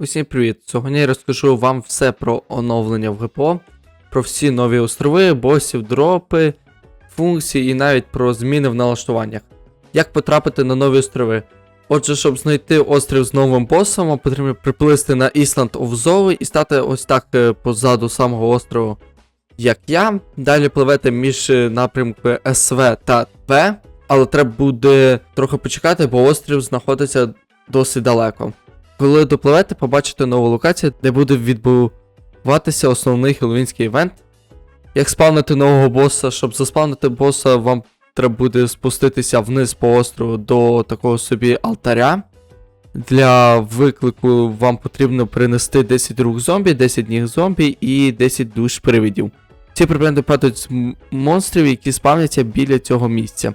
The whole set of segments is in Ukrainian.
Усім привіт! Сьогодні я розкажу вам все про оновлення в ГПО, про всі нові острови, босів, дропи, функції і навіть про зміни в налаштуваннях. Як потрапити на нові острови? Отже, щоб знайти острів з новим босом, потрібно приплисти на of Zoe і стати ось так е, позаду самого острову, як я. Далі пливете між е, напрямками СВ та П, але треба буде трохи почекати, бо острів знаходиться досить далеко. Коли допливете, побачите нову локацію, де буде відбуватися основний хеллоуінський івент. Як спавнити нового боса, щоб заспавнити боса, вам треба буде спуститися вниз по острову до такого собі алтаря. Для виклику вам потрібно принести 10 рук зомбі, 10 ніг зомбі і 10 душ привидів. Ці предмети падають з монстрів, які спавняться біля цього місця.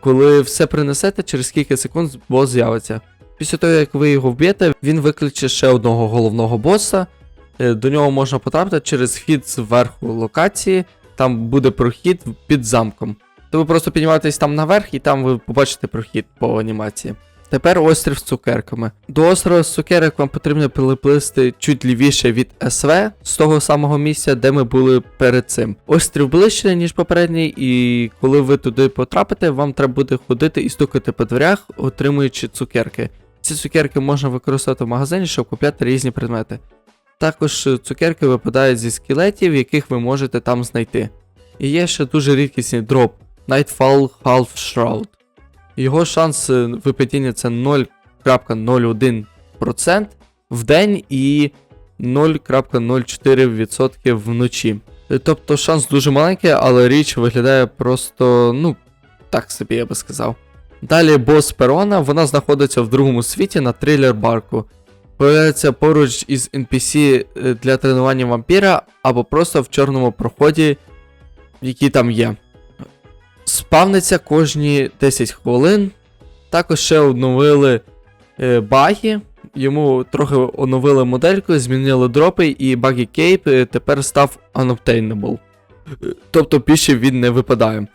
Коли все принесете, через кілька секунд бос з'явиться. Після того, як ви його вб'єте, він викличе ще одного головного боса. Е, До нього можна потрапити через вхід зверху локації, там буде прохід під замком. То ви просто піднімаєтесь там наверх, і там ви побачите прохід по анімації. Тепер острів з цукерками. До острова з цукерок вам потрібно переплисти чуть лівіше від СВ з того самого місця, де ми були перед цим. Острів ближче, ніж попередній, і коли ви туди потрапите, вам треба буде ходити і стукати по дверях, отримуючи цукерки. Ці цукерки можна використовувати в магазині, щоб купляти різні предмети. Також е, цукерки випадають зі скелетів, яких ви можете там знайти. І є ще дуже рідкісний дроп Nightfall Half Shroud. Його шанс е, випадіння це 0.01% в день і 0.04% вночі. Е, Тобто шанс дуже маленький, але річ виглядає просто, ну, так собі я би сказав. Далі бос Перона, вона знаходиться в другому світі на трилер барку. Появляється поруч із NPC е, для тренування вампіра або просто в чорному проході, який там є. Спавниться кожні 10 хвилин. Також ще оновили е, баги. Йому трохи оновили модельку, змінили дропи, і багі кейп е, тепер став unobtainable. Е, Тобто більше він не випадає.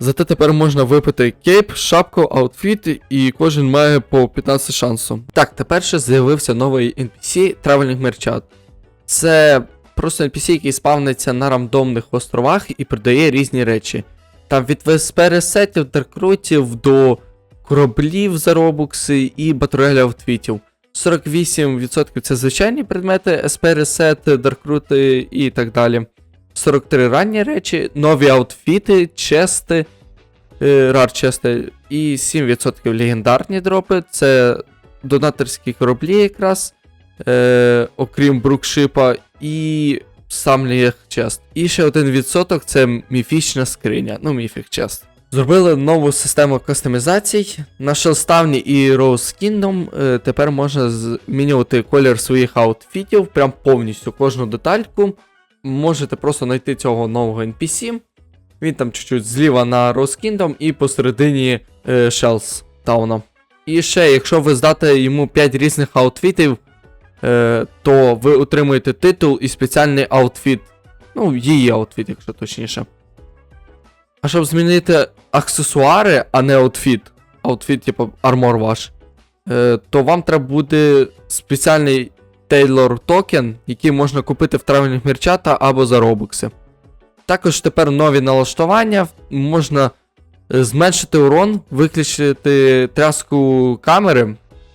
Зате тепер можна випити кейп, шапку, аутфіт, і кожен має по 15 шансу. Так, тепер ще з'явився новий NPC Traveling Merchant. Це просто NPC, який спавниться на рандомних островах і продає різні речі. Там від веспересетів, даркрутів до кораблів за робукси і батареля твітів. 48% це звичайні предмети, СП-ресет, даркрути і так далі. 43 ранні речі, нові аутфіти, чести, е, рар чести і 7% легендарні дропи. Це донаторські кораблі якраз, е, окрім брукшипа, і сам ліг чест. І ще 1% це міфічна скриня, ну міфік чест. Зробили нову систему кастомізацій. На Shellstown і Rose Kingdom е, тепер можна змінювати колір своїх аутфітів, прям повністю кожну детальку можете просто знайти цього нового NPC. Він там чуть-чуть зліва на Kingdom і посередині е, Shells Тауна. І ще, якщо ви здате йому 5 різних аутфітів, е, то ви отримуєте титул і спеціальний аутфіт. Ну, її аутфіт, якщо точніше. А щоб змінити аксесуари, а не аутфіт, аутфіт, типу армор ваш, е, то вам треба буде спеціальний Taylor токен, який можна купити в травельних мерчата або за робокси. Також тепер нові налаштування, можна е, зменшити урон, виключити тряску камери.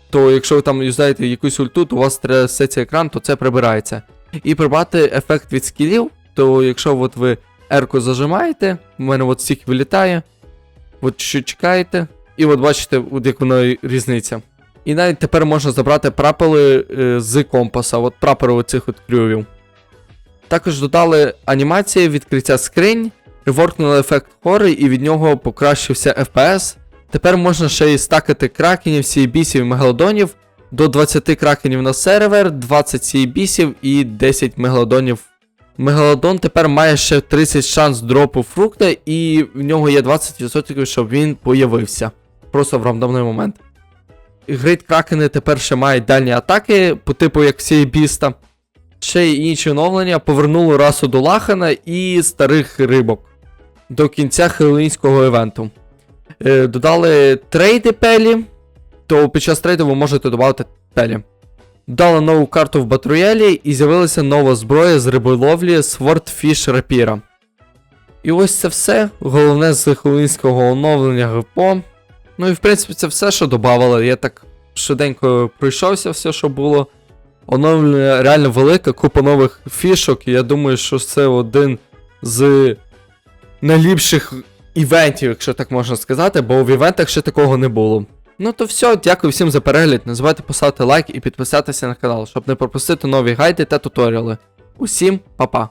То якщо ви там юзаєте якусь ульту, то у вас трясеться екран, то це прибирається. І прибрати ефект від скілів, то якщо от ви R-ку зажимаєте, в мене от стік вилітає, от що чекаєте, і от бачите, от як воно різниця. І навіть тепер можна забрати прапори е, з компаса, от прапори оцих от клювів. Також додали анімації відкриття скринь, реворкнули ефект хори і від нього покращився FPS. Тепер можна ще й стакати кракенів, сієбісів і мегалодонів. До 20 кракенів на сервер, 20 сієбісів і 10 мегалодонів. Мегалодон тепер має ще 30 шанс дропу фрукта, і в нього є 20%, щоб він появився. Просто в рандомний момент. Грейт кракени тепер ще мають дальні атаки, по типу як всі біста. Ще й інші оновлення повернули расу до Лахана і старих рибок до кінця хеллоуінського івенту. Е, додали трейди пелі, то під час трейду ви можете додати пелі. Дали нову карту в Батруелі і з'явилася нова зброя з риболовлі Swordfish Rapier. І ось це все. Головне з хвилинського оновлення ГПО. Ну і в принципі це все, що додавали. Я так швиденько пройшовся, все, що було. Оновлення реально велике, купа нових фішок. І я думаю, що це один з найліпших івентів, якщо так можна сказати, бо в івентах ще такого не було. Ну то все, дякую всім за перегляд. Не забувайте поставити лайк і підписатися на канал, щоб не пропустити нові гайди та туторіали. Усім па-па!